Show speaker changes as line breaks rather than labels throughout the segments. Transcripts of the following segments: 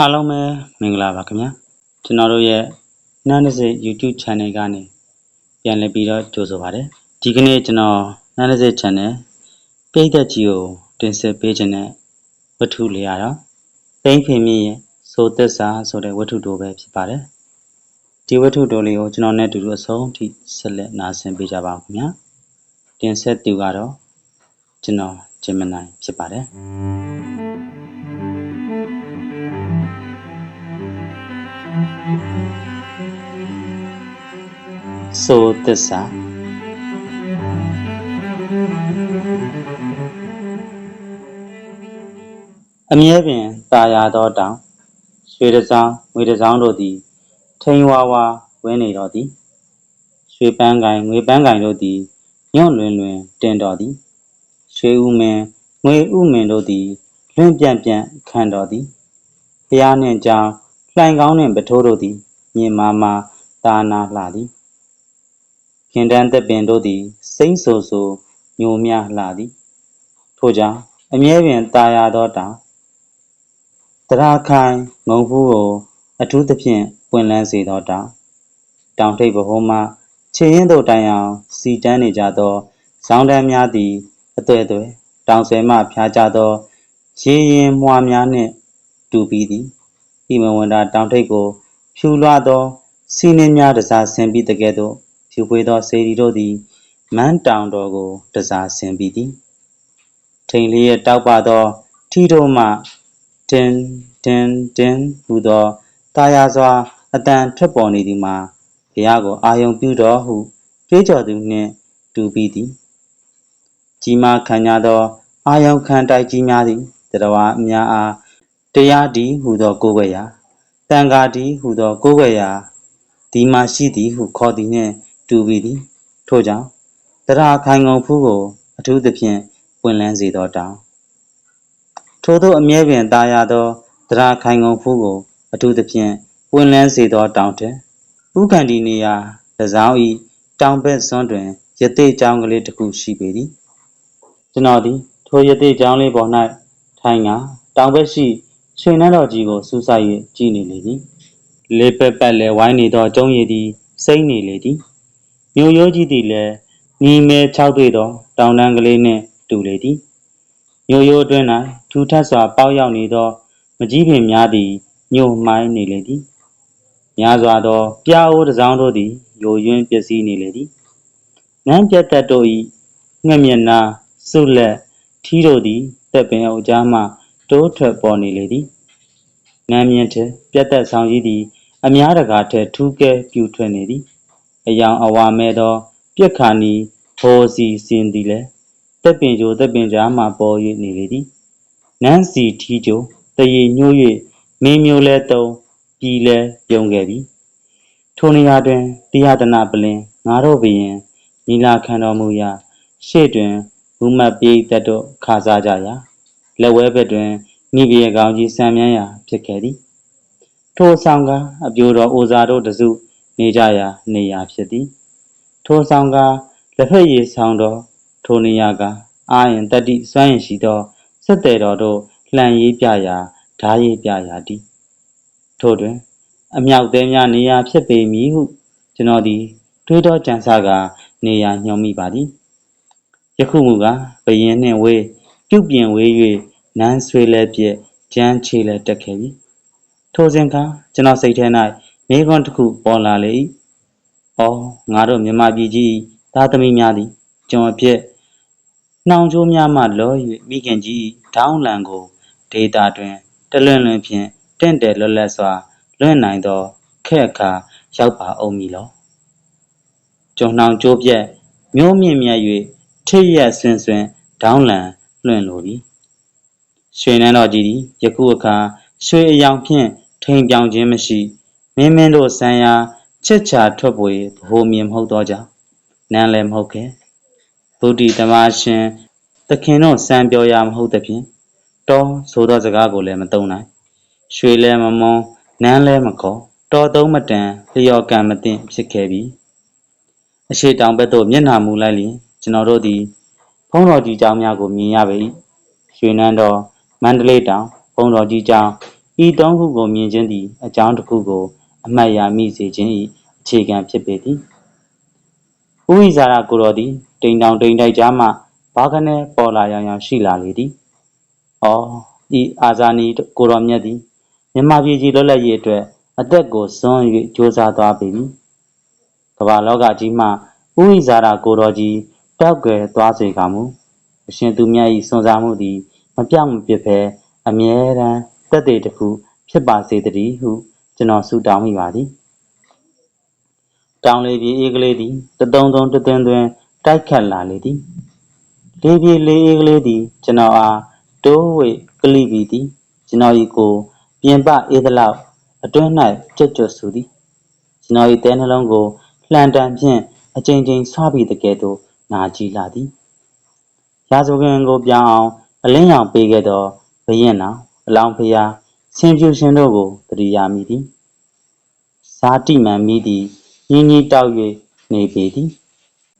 အားလုံးပဲမင်္ဂလာပါခင်ဗျာကျွန်တော်တို့ရဲ့နန်းနစစ် YouTube Channel ကနေပြန်လည်ပြီးတော့ကြိုဆိုပါရစေဒီကနေ့ကျွန်တော်နန်းနစစ် Channel ပိတ်သက်ကြီးကိုတင်ဆက်ပေးခြင်းနဲ့ဝတ္ထုလေးရတော့ပိန်းဖင်မြင့်ရဲ့ဆိုသက်စာဆိုတဲ့ဝတ္ထုတိုပဲဖြစ်ပါတယ်ဒီဝတ္ထုတိုလေးကိုကျွန်တော်နဲ့အတူတူအဆုံးထိဆက်လက်နားဆင်ပေးကြပါဦးခင်ဗျာတင်ဆက်သူကတော့ကျွန်တော်ဂျင်မနိုင်ဖြစ်ပါတယ် ဆိုသစ္စာအမြဲပင်ตาယာသောတောင်ရွှေတစောင်းငွေတစောင်းတို့သည် ထိန်ဝါဝါဝင်းနေတော်သည်ရွှေပန်းကိုင်ငွေပန်းကိုင်တို့သည်ညွန့်လွင်လွင်တင်တော်သည်ရွှေဥမင်ငွေဥမင်တို့သည်လွင့်ပြန့်ပြန့်ခံတော်သည်ဖျားနှင့်ကြောင်းလှိုင်ကောင်းနှင့်ပထိုးတို့သည်မြင်မာမာတာနာလှသည် ခင်တန်းသက်ပင်တို့သည် စိမ့်ဆူဆူညိုမြလှသည် ထို့ကြောင့်အမြဲပင်ตาရသောတောင်တရာခိုင်ငုံဖူးကို အထူးသဖြင့်ပွင့်လန်းစေသောတောင်တောင်ထိပ်ဗဟိုမှခြေရင်းတို့တိုင်အောင်စီတန်းနေကြသောဇောင်းတန်းများသည်အသွဲ့သွဲတောင်ဆွဲမှဖျားကြသောရေရင်မွှာများနှင့်တူပြီးသည်ဤမဝန္တာတောင်ထိပ်ကိုဖြူလွှသောစီနှင်းများတစားဆင်ပြီးတကဲ့သို့ ဖြူပွေသောစေရီတို့သည်မန်းတောင်တော်ကိုတစားဆင်ပြီးသည်ထိန်လေးရဲ့တောက်ပသောထီတို့မှတင်းတင်းတင်းဟူသောတာယာစွာအတန်ထွက်ပေါ်နေသည်မှာဘုရားကိုအာယုံပြုတော်ဟုတွေးကြော်သူနှင့်တူပြီးသည်ကြီးမားခံရသောအာယုံခံတိုက်ကြီးများသည်တရားအများအားတရားဒီဟူသောကိုယ်ွယ်ရာတန်ဃာဒီဟူသောကိုယ်ွယ်ရာဒီမှာရှိသည်ဟုခေါ်သည်နှင့် တူပြီးသည်ထို့ကြောင့်တရားခိုင်ငုံဖူးကိုအထူးသဖြင့်ပွင့်လန်းစေသောတောင်ထို့သောအမြဲပင်ตาရသောတရားခိုင်ငုံဖူးကိုအထူးသဖြင့်ပွင့်လန်းစေသောတောင်တွင်ဥက္ကန္ဒီနေရာတစောင်းဤတောင်ဘက်စွန်းတွင်ယသိကျောင်းကလေးတစ်ခုရှိပေသည်ကျွန်တော်သည်ထိုယသိကျောင်းလေးပေါ်၌ထိုင်ကတောင်ဘက်ရှိရွှေနန်းတော်ကြီးကိုစူးစိုက်၍ကြည့်နေလေသည်လေးပက်ပက်လဲဝိုင်းနေသောကျုံရည်သည်စိမ့်နေလေသည် မြို့ရိုးကြီးသည်လည်းညီမဲ၆တွေ့သောတောင်တန်းကလေးနှင့်တူလေသည်မြို့ရိုးအတွင်း၌ထူထပ်စွာပေါက်ရောက်နေသော မကြီးပင်များသည်ညှို့မှိုင်းနေလေသည်များစွာသောပြာအိုးတစ်စောင်းတို့သည်ယိုယွင်းပျက်စီးနေလေသည်နန်းပြတ်သက်တို့၏ငှက်မျက်နာစုလက်ထီးတို့သည်တက်ပင်အုပ်ကြားမှတိုးထွက်ပေါ်နေလေသည်နန်းမြင့်ထက်ပြတ်သက်ဆောင်ကြီးသည် အများတကာထက်ထူးကဲပြူထွက်နေသည် အယောင်အဝါမဲ့သော ပြက်ခါနီဟိုစီစင်သည်လည်းတက်ပင်ကြိုတက်ပင်ကြားမှပေါ်၍နေလေသည်နန်းစီထီးကြိုတရေညှိုး၍မင်းမျိုးလဲတုံပြည်လဲပြုံးခဲ့ပြီထိုနေရာတွင်တရားဒနာပလင်ငါတို့ဘရင်ညီလာခံတော်မူရာရှေ့တွင်ဘုမတ်ပြေးသက်တို့ခါစားကြရာလက်ဝဲဘက်တွင်မိဘရဲ့ကောင်ကြီးစံမြန်းရာဖြစ်ခဲ့သည်ထိုဆောင်ကအပြိုတော်အိုဇာတို့တစု နေကြရာနေရာဖြစ်သည်ထိုဆောင်ကလက်ဖက်ရည်ဆောင်တော်ထိုနေရာကအာရင်တတိစွမ်းရင်ရှိသောစက်တဲ့တော်တို့လှန်ရေးပြရာဓာရေးပြရာသည်ထို့တွင် အမြောက်သေးများနေရာဖြစ်ပေမည်ဟု ကျွန်တော်သည်တွေးတော်ကြံစကားနေရာညွှန်မိပါသည်ယခုမူကားဘယင်းနှင့်ဝေးပြုတ်ပြင်ဝေး၍နန်းဆွေးလဲပြက်ကြမ်းချေလဲတက်ခဲ့ပြီထိုစဉ်ကကျွန်တော်စိတ်ထဲ၌ မိခွန်းတစ်ခုပေါ်လာလေ၏။အော်ငါတို့မြမပြည်ကြီးသားသမီးများသည်ကျွန်အဖြစ်နှောင်ချိုးများမှလော၍မိခင်ကြီးဒေါင်းလံကိုဒေတာတွင်တလွင်လွင်ဖြင့်တင့်တယ်လွတ်လပ်စွာလွင့်နိုင်သောခက်အခါရောက်ပါအောင်မည်လော။ကျွန်နှောင်ကျိုးပြက်မျိုးမြင့်မြတ်၍ထိရက်ဆွင်ဆွင်ဒေါင်းလံလွင့်လိုသည်။ရွှေနန်းတော်ကြီးသည်ယခုအခါရွှေအယောင်ဖြင့်ထိန်ပြောင်ခြင်းမရှိ မင်းမင်းတို့ဆံရာချက်ချာထွက်ပွေဘဟုမြင်မဟုတ်တော့ကြနန်းလည်းမဟုတ်ခဲ့ဗုဒ္ဓတမရှင်သခင်တို့စံပြောရာမဟုတ်သဖြင့်တောဆိုသောစကားကိုလည်းမတုံနိုင်ရွှေလည်းမမွန်နန်းလည်းမခေါ်တော်သုံးမတန်လျော်ကံမသိဖြစ်ခဲ့ပြီအရှိတောင်ဘက်သို့မျက်နှာမူလိုက်လျင်ကျွန်တော်တို့သည်ဖုံးတော်ကြီးကျောင်းများကိုမြင်ရပေ၏ရွှေနန်းတော်မန္တလေးတောင်ဖုံးတော်ကြီးကျောင်းဤသုံးခုကိုမြင်ခြင်းသည်အကြောင်းတစ်ခုကို အမှတ်ရမိစေခြင်း၏အခြေခံဖြစ်ပေသည်ဥဝိဇာရကိုတော်သည်တိမ်တောင်တိမ်တိုက်ကြားမှဘာကနေပေါ်လာရောင်ရောင်ရှိလာလေသည်။အော်ဤအာဇာနီကိုတော်မြတ်သည်မြန်မာပြည်ကြီးလွတ်လပ်ရေးအတွက်အသက်ကိုစွန့်၍ကြိုးစားသွားပေပြီ။ကမ္ဘာလောကကြီးမှဥဝိဇာရကိုတော်ကြီးတောက်ွယ်သွားစေကမူအရှင်သူမြတ်၏စွန့်စားမှုသည် မပြောင်းမပြစ်ဘဲအမြဲတမ်းတက်တည်တစ်ခုဖြစ်ပါစေတည်းဟု ကျွန်တော်ဆုတောင်းမိပါသည်။တောင်လေပြေအေးကလေးသည်တသုံးသုံးတသွင်းသွင်းတိုက်ခတ်လာလေသည်။လေပြေလေးအေးကလေးသည်ကျွန်တော်အားတိုးဝေကလိပီသည်ကျွန်တော်၏ကိုပြင်ပအေးသလောက်အတွင်း၌ကြွတ်ကြွတ်ဆူသည်ကျွန်တော်၏တဲနှလုံးကိုလှန်တန်ဖြင့်အချိန်ချင်းဆွားပြီးတကယ်သို့နာကြည့်လာသည်ရာဇဝင်ကိုပြောင်းအောင်အလင်းရောင်ပေးခဲ့သောဘရင်နောင်အလောင်းဖျား ဆင်ဖြူရှင်တို့ကိုတရိယာမိသည်ဇာတိမှန်မိသည်ညင်းကြီးတောက်၍နေပေသည်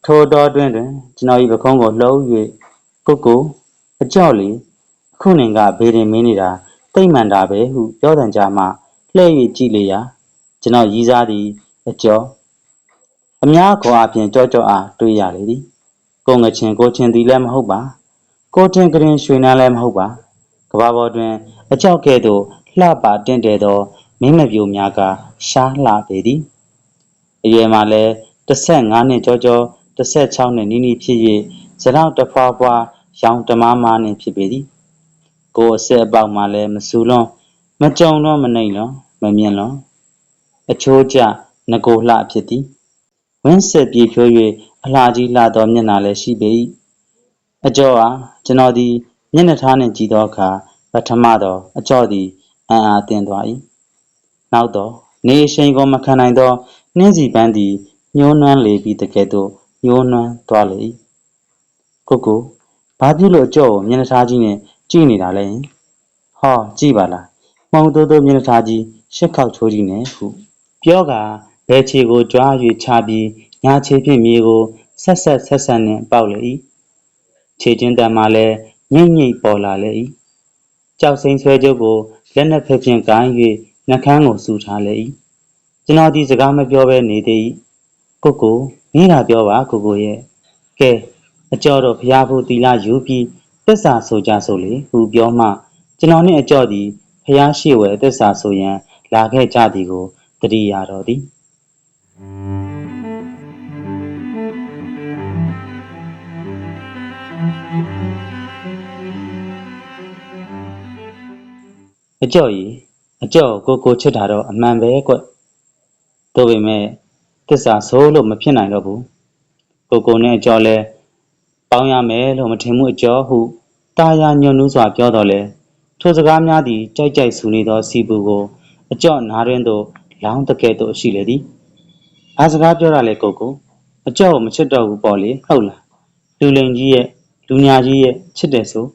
ထိုတော်တွင်တွင်ကျွန်တော်၏ပခုံးကိုလှုပ်၍ကိုကိုအကြော့လေအခုနှင်ကဘေးရင်မင်းနေတာတိတ်မှန်တာပဲဟုပြောတန်ကြမှလှဲ့၍ကြည့်လေရာကျွန်တော်ရည်စားသည်အကျော်အများခေါ်အပြင်ကြောကြောအားတွေးရလေသည်ကိုငချင်းကိုချင်းသည်လည်းမဟုတ်ပါကိုတင်ကရင်ရွှေနန်းလည်းမဟုတ်ပါကဘာပေါ်တွင် အကြောက်ကဲ့သို့လှပတင့်တယ်သောမင်းမပြိုများကရှားလှပေသည်အရွယ်မှလည်း15နှစ်ကျော်ကျော်16နှစ်နီးနီးဖြစ်၍ဇလောက်တဖွာဖွာရောင်တမားမားနှင့်ဖြစ်ပေသည်ကိုအဆက်အပေါက်မှလည်းမဆူလွန်းမကြုံလွန်းမနှိမ်လွန်းမမြင်လွန်းအချိုးကျငကိုလှဖြစ်သည်ဝင်းဆက်ပြေဖြိုး၍အလှကြီးလှသောမျက်နှာလည်းရှိပေ၏အကျော်အားကျွန်တော်သည်မျက်နှာထားနှင့်ကြည့်သောအခါပထမတော့အကျော်သည် အံ့အားသင့်သွား၏နောက်တော့နေရှိန်ကိုမခံနိုင်သောနှင်းစီပန်းသည်ညှိုးနွမ်းလေပြီးတကယ်သို့ညှိုးနွမ်းသွားလေ၏ကိုကိုဘာဖြစ်လို့အကျော်ကိုမျက်နှာထားကြီးနဲ့ကြည့်နေတာလဲဟောကြည့်ပါလားမှုံတိုးတိုးမျက်နှာထားကြီးရှစ်ခေါက်ချိုးကြီးနဲ့ဟုပြောကဘဲချီကိုကြွား၍ချပြီးညာချေဖြင့်မြေကိုဆက်ဆက်ဆက်ဆက်နှင့်ပေါက်လေ၏ခြေချင်းတံမှလည်းညိမ့်ညိမ့်ပေါ်လာလေ၏ကြောက်စိမ့်ဆွဲကြုပ်ကို လက်နှစ်ဖက်ဖြင့်ကိုင်း၍နှကန်းကိုစူထားလေ၏ကျွန်တော်ဒီစကားမပြောဘဲနေသေး၏ကိုကိုမင်းသာပြောပါကိုကိုရဲ့ကဲအကျော်တော့ဖျားဖို့တီလာယူပြီးသစ္စာဆိုကြဆိုလေဟူပြောမှကျွန်တော်နှင့်အကျော်သည်ဖျားရှိဝဲသစ္စာဆိုရန်လာခဲ့ကြသည်ကိုတတိယတော်သည် အကျော်ကြီးအကျော်ကိုကိုချစ်တာတော့အမှန်ပဲကွသို့ပေမဲ့သစ္စာဆိုးလို့မဖြစ်နိုင်တော့ဘူးကိုကိုနဲ့အကျော်လဲပေါင်းရမယ်လို့မထင်မှုအကျော်ဟုတာယာညွန့်နူးစွာပြောတော်လဲထိုစကားများသည်ကြိုက်ကြိုက်ဆူနေသောစီပူကိုအကျော့နားရင်းသို့လောင်းတကဲ့သို့ရှိလေသည်။ဘာစကားပြောတာလဲကိုကိုအကျော့ကိုမချစ်တော့ဘူးပေါ့လေဟုတ်လား။လူလိန်ကြီးရဲ့လူညာကြီးရဲ့ချစ်တယ်ဆို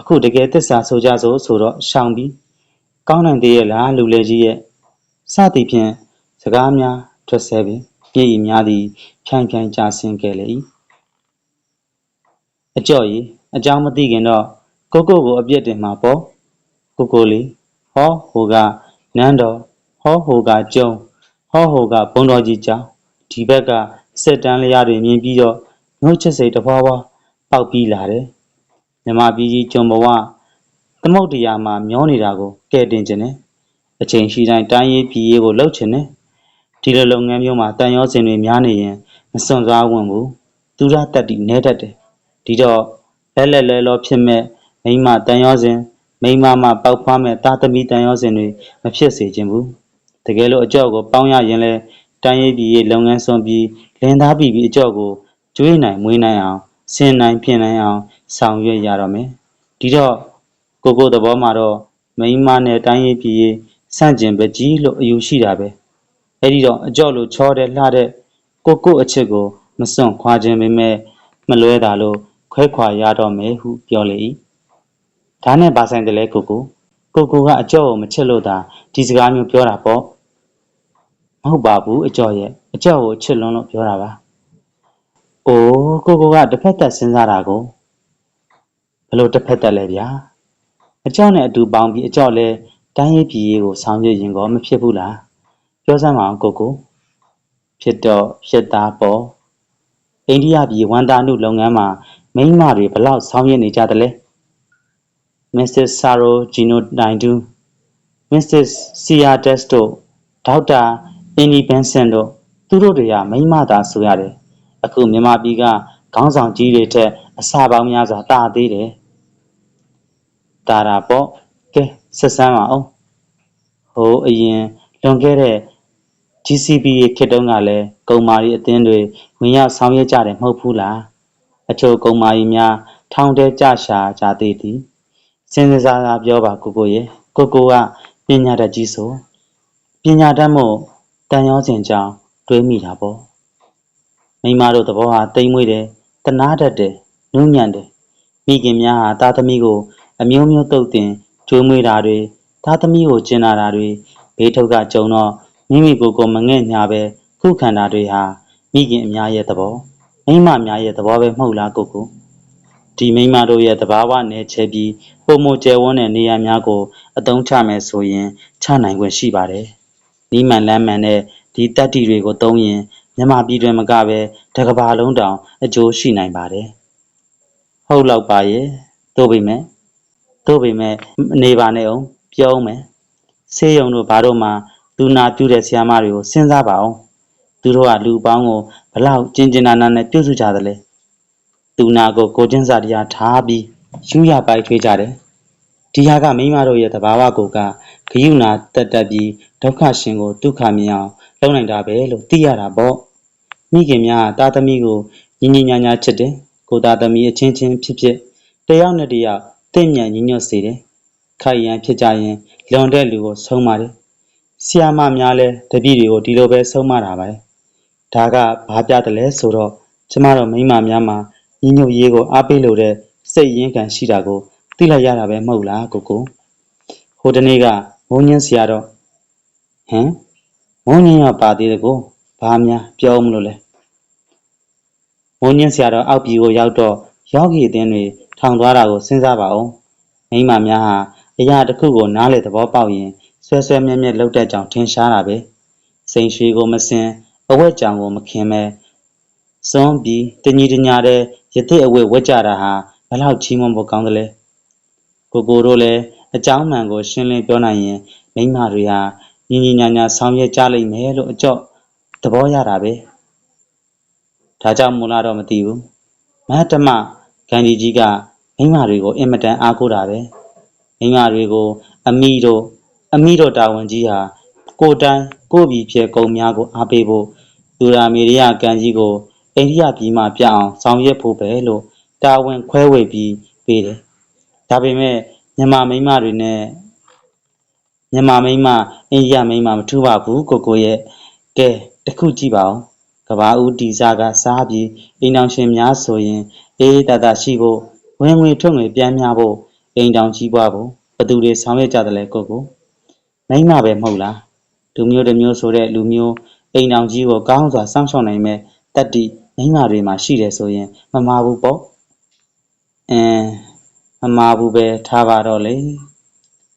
အခုတကယ်သစ္စာဆိုကြဆိုဆိုတော့ရှောင်ပြီး ကောင်းနိုင်သေးရဲ့လားလူလေကြီးရဲ့စသည်ဖြင့်စကားများထွက်ဆဲပင်ပြည်ဤများသည်ဖြိုင်ဖြိုင်ကြာဆင်းခဲ့လေ၏အကျော့ကြီးအကြောင်းမသိခင်တော့ကိုကိုကိုအပြစ်တင်မှာပေါ့ကိုကိုလေးဟောဟိုကနန်းတော်ဟောဟိုကကျုံဟောဟိုကဘုံတော်ကြီးကြောင်ဒီဘက်ကစက်တန်းလျားတွေမြင်ပြီးတော့နှုတ်ချက်စိတ်တဖွာဖွာပေါက်ပြီးလာတယ်မြမပြည်ကြီးကျုံဘဝ သမုတ်တရားမှာမျောနေတာကိုကဲတင်ခြင်းနဲ့အချိန်ရှိတိုင်းတိုင်းရေးပြည်ရေးကိုလှုပ်ခြင်းနဲ့ဒီလိုလုပ်ငန်းမျိုးမှာတန်ရောစင်တွေများနေရင်မစွန့်စားဝင်ဘူးသူရတက်တီနဲတတ်တယ်ဒီတော့လဲလဲလဲလောဖြစ်မဲ့မိမတန်ရောစင်မိမမှပေါက်ဖွားမဲ့တာသမီတန်ရောစင်တွေမဖြစ်စေခြင်းဘူးတကယ်လို့အကြော့ကိုပေါင်းရရင်လဲတိုင်းရေးပြည်ရေးလုပ်ငန်းစွန့်ပြီးလင်သားပြီးပြီးအကြော့ကိုကျွေးနိုင်မွေးနိုင်အောင်ဆင်နိုင်ပြင်နိုင်အောင်ဆောင်ရွက်ရတော့မယ်ဒီတော့ ကိုကိုသဘောမှာတော့မိန်းမနဲ့တိုင်းရေးပြည်ရေးဆန့်ကျင်ပဲကြီးလို့အယူရှိတာပဲအဲ့ဒီတော့အကြော့လို့ချောတဲ့လှတဲ့ကိုကိုအချစ်ကိုမစွန့်ခွာခြင်းပဲမဲ့မလွဲတာလို့ခွဲခွာရတော့မယ်ဟုပြောလေ၏ဒါနဲ့ဘာဆိုင်တယ်လဲကိုကိုကိုကိုကအကြော့ကိုမချစ်လို့သာဒီစကားမျိုးပြောတာပေါ့မဟုတ်ပါဘူးအကြော့ရဲ့အကြော့ကိုချစ်လွန်းလို့ပြောတာပါအိုးကိုကိုကတစ်ဖက်သက်စဉ်းစားတာကိုဘလို့တစ်ဖက်သက်လဲဗျာ အကြော့နဲ့အတူပေါင်းပြီး အကြော့လဲတိုင်းရေးပြည်ရေးကို ဆောင်ရွက်ရင်ကော မဖြစ်ဘူးလား ပြောစမ်းပါအောင်ကိုကို ဖြစ်တော့ ဖြစ်သားပေါ့ အိန္ဒိယပြည်ဝန်တာနုလုပ်ငန်းမှာ မိန်းမတွေဘလောက် ဆောင်ရွက်နေကြသလဲ Mrs. Saro Gino Naidu Mrs. Sia Desto ဒေါက်တာအင်နီဘန်ဆန်တို့ သူတို့တွေကမိန်းမသာဆိုရတယ် အခု မြန်မာပြည်က ခေါင်းဆောင်ကြီးတွေထက်အစာပေါင်းများစွာတာသေးတယ် တာတာပေါ့ကဲဆက်ဆန်းပါအောင်ဟိုအရင်လွန်ခဲ့တဲ့ GCB ခေတ်တုန်းကလည်းကုံမာရီအသင်းတွေဝင်ရောက်ဆောင်ရွက်ကြတယ်မဟုတ်ဘူးလားအချို့ကုံမာရီများထောင်ထဲကြရှာကြသေးသည်စဉ်းစားစားပြောပါကိုကိုရဲ့ကိုကိုကပညာတတ်ကြီးဆိုပညာတတ်မို့တန်ရောစင်ကြောင်းတွေးမိတာပေါ့မိန်းမတို့သဘောဟာတိမ်မွေးတယ်တနာတတ်တယ်နုညံ့တယ်မိခင်များဟာသားသမီးကို အမျိုးမျိုးတုတ်တင်ကျွေးမွေးတာတွေသားသမီးကိုကျင်နာတာတွေဘေးထုတ်ကကြုံတော့မိမိကိုယ်ကိုမငဲ့ညာပဲခုခံတာတွေဟာမိခင်အများရဲ့သဘောမိန်းမများရဲ့သဘောပဲမဟုတ်လားကိုကိုဒီမိန်းမတို့ရဲ့သဘာဝနယ်ချဲပြီးပုံမကျဲဝန်းတဲ့နေရာများကိုအသုံးချမယ်ဆိုရင်ချနိုင်ခွင့်ရှိပါတယ်နီးမှန်လမ်းမှန်တဲ့ဒီတတ္တိတွေကိုသုံးရင်မြန်မာပြည်တွင်မကပဲတစ်ကမ္ဘာလုံးတောင်အကျိုးရှိနိုင်ပါတယ်ဟုတ်လောက်ပါရဲ့သို့ပေမဲ့ သို့ပေမဲ့နေပါနဲ့အောင်ပြောအောင်မယ်ဆေးရုံတို့ဘာတို့မှလူနာပြုတဲ့ဆရာမတွေကိုစဉ်းစားပါအောင်သူတို့ကလူပေါင်းကိုဘလောက်ကျင်ကျင်နာနာနဲ့ပြုစုကြသလဲသူနာကိုကိုချင်းစာတရားထားပြီးယူရပိုက်ထွေးကြတယ်ဒီဟာကမိန်းမတို့ရဲ့သဘာဝကိုကဂယုဏတက်တက်ပြီးဒုက္ခရှင်ကိုဒုက္ခမြင်အောင်လုပ်နိုင်တာပဲလို့သိရတာပေါ့မိခင်များကသားသမီးကိုညီညီညာညာချစ်တယ်ကိုသားသမီးအချင်းချင်းဖြစ်ဖြစ်တယောက်နဲ့တယောက် တင့်မြတ်ညီညွတ်စေတယ်ခိုက်ရန်ဖြစ်ကြရင်လွန်တဲ့လူကိုဆုံးပါတယ်ဆီယာမများလဲတပည့်တွေကိုဒီလိုပဲဆုံးမတာပါဒါကဘာပြတယ်လဲဆိုတော့ကျမတို့မိန်းမများမှာညီညွတ်ရေးကိုအားပေးလို့တဲ့စိတ်ရင်းခံရှိတာကိုသိလိုက်ရတာပဲမဟုတ်လားကိုကိုဟိုတနေ့ကမုံညင်းဆရာတော့ဟမ်မုံညင်းရပါသေးတယ်ကိုဘာများပြောမလို့လဲမုံညင်းဆရာတော့အောက်ပြည်ကိုရောက်တော့ယောဂီအသင်းတွေ ထောင်သွားတာကိုစဉ်းစားပါအောင်မိန်းမများဟာအရာတစ်ခုကိုနားလေသဘောပေါက်ရင်ဆွဲဆွဲမြဲမြဲလှုပ်တဲ့ကြောင်ထင်ရှားတာပဲစိန်ရွှေကိုမစင်အဝက်ကြောင်ကိုမခင်မဲစွန်းပြီးတညီတညာတဲ့ရစ်အဝက်ဝက်ကြတာဟာဘလောက်ချီးမွမ်းဖို့ကောင်းသလဲကိုကိုတို့လည်းအကြောင်းမှန်ကိုရှင်းလင်းပြောနိုင်ရင်မိန်းမတွေဟာညီညီညာညာဆောင်ရွက်ကြလိမ့်မယ်လို့အကျော့သဘောရတာပဲဒါကြောင့်မူလာတော့မသိဘူးမဟတ္တမဂန္ဒီကြီးက မိန်းမတွေကိုအင်မတန်အားကိုးတာပဲမိန်းမတွေကို အမိတို့အမိတို့တာဝန်ကြီးဟာကိုယ်တိုင်ကိုယ့်ပြည်ဖြစ်ကုံများကိုအားပေးဖို့လူရာမေရိယကံကြီးကိုအိန္ဒိယပြည်မှပြအောင်ဆောင်ရွက်ဖို့ပဲလို့တာဝန်ခွဲဝေပြီးပေးတယ်ဒါပေမဲ့မြန်မာမိန်းမတွေနဲ့မြန်မာမိန်းမအိန္ဒိယမိန်းမမထူးပါဘူးကိုကိုရဲ့ကဲတစ်ခုကြည့်ပါဦးကဘာဦးတီစာကစားပြီးအိမ်တော်ရှင်များဆိုရင်အေးတတရှိဖို့ ဝင်ငွေထွက်ငွေပြန်များဖို့အိမ်တော်ကြီးပွားဖို့ဘသူတွေဆောင်ရွက်ကြတယ်လဲကိုကိုမိန်းမပဲမဟုတ်လားလူမျိုးတစ်မျိုးဆိုတဲ့လူမျိုးအိမ်တော်ကြီးကိုကောင်းစွာစောင့်ရှောက်နိုင်မဲ့တတ္တိမိန်းမတွေမှာရှိတယ်ဆိုရင်မမှားဘူးပေါ့အင်းမမှားဘူးပဲထားပါတော့လေ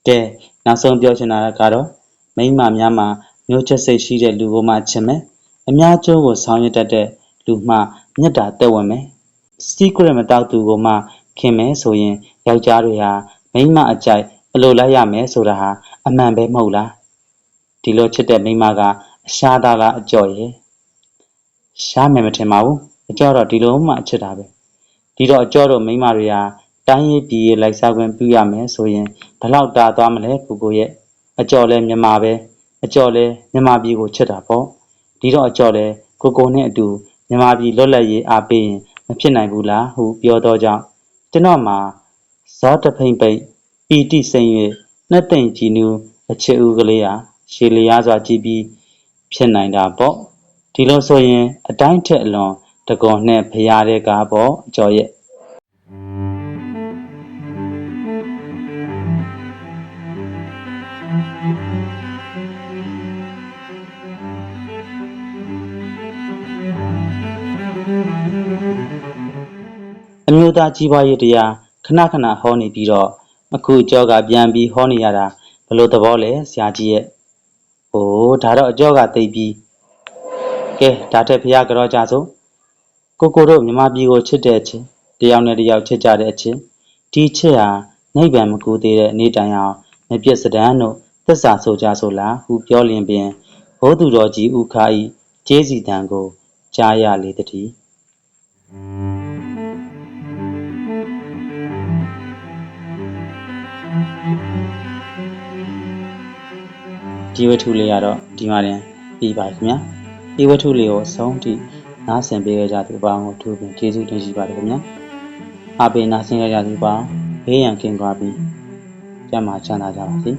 ကဲနောက်ဆုံးပြောချင်တာကတော့မိန်းမများမှာမျိုးချက်စိတ်ရှိတဲ့လူကိုမှချင်မယ်အများကျိုးကိုဆောင်ရွက်တတ်တဲ့လူမှမေတ္တာတက်ဝင်မယ်စီးကရမတောက်သူကိုမှ ခင်မယ်ဆိုရင် ယောက်ျားတွေဟာ မိန်းမအကြိုက် အလိုလိုက်ရမယ်ဆိုတာဟာ အမှန်ပဲမဟုတ်လား ဒီလိုချစ်တဲ့မိန်းမက အရှားသားလား အကြော့ရဲ့ရှားမယ်မထင်ပါဘူး အကြော့တော့ ဒီလိုမှအချစ်တာပဲ ဒီတော့ အကြော့တို့မိန်းမတွေဟာ တိုင်းရေးပြည်ရေး လိုက်စားခွင့်ပြုရမယ်ဆိုရင်ဘလောက်တာသွားမလဲ ကိုကိုရဲ့ အကြော်လဲမြန်မာပဲ အကြော်လဲမြန်မာပြည်ကို ချစ်တာပေါ့ ဒီတော့ အကြော်လဲကိုကိုနဲ့အတူ မြန်မာပြည်လွတ်လပ်ရေး အားပေးရင် မဖြစ်နိုင်ဘူးလားဟု ပြောတော့ကြောင့် ကျွန်တော်မှာဇောတဖိမ့်ပိတ်ပီတိစိမ့်၍နှစ်သိမ့်ကြည်နူးအချစ်ဦးကလေးဟာရှည်လျားစွာကြည်ပြီးဖြစ်နိုင်တာပေါ့ဒီလိုဆိုရင် အတိုင်းထက်အလွန်တကွန်နဲ့ဖရာတဲ့ကားပေါ့အကျော်ရဲ့ အမျိုးသားကြီးပွားရေးတရားခဏခဏဟောနေပြီးတော့အခုအကျော်ကပြန်ပြီးဟောနေရတာဘဘယ်လိုသဘောလဲဆရာကြီးရဲ့ဟိုးဒါတော့အကျော်ကသိပ်ပြီးကဲဒါထက်ဖះကြောကြစို့ကိုကိုတို့မြမပြည်ကိုချစ်တဲ့အချင်းတယောက်နဲ့တယောက်ချစ်ကြတဲ့အချင်းဒီချစ်ဟာနိဗ္ဗာန်မကူသေးတဲ့နေ့တိုင်အောင်မပြစ်စဒန်းတို့သစ္စာဆိုကြဆိုလားဟုပြောလျင်ပင်ဘိုးသူတော်ကြီးဥခါဤကျေးစီတံကိုကြားရလေတည်း ဒီဝတ္ထုလေးကတော့ဒီမှာတင်ပြီးပါခင်ဗျာဒီဝတ္ထုလေးကိုအဆုံးထိနားဆင်ပေးကြတဲ့ပေါင်းကိုသူပင်ကျေးဇူးတင်ရှိပါတယ်ခင်ဗျာအားပေးနားဆင်ကြကြတဲ့ပေါင်းဘေးရန်ကင်းကွာပြီးကျမ်းမာချမ်းသာကြပါစေ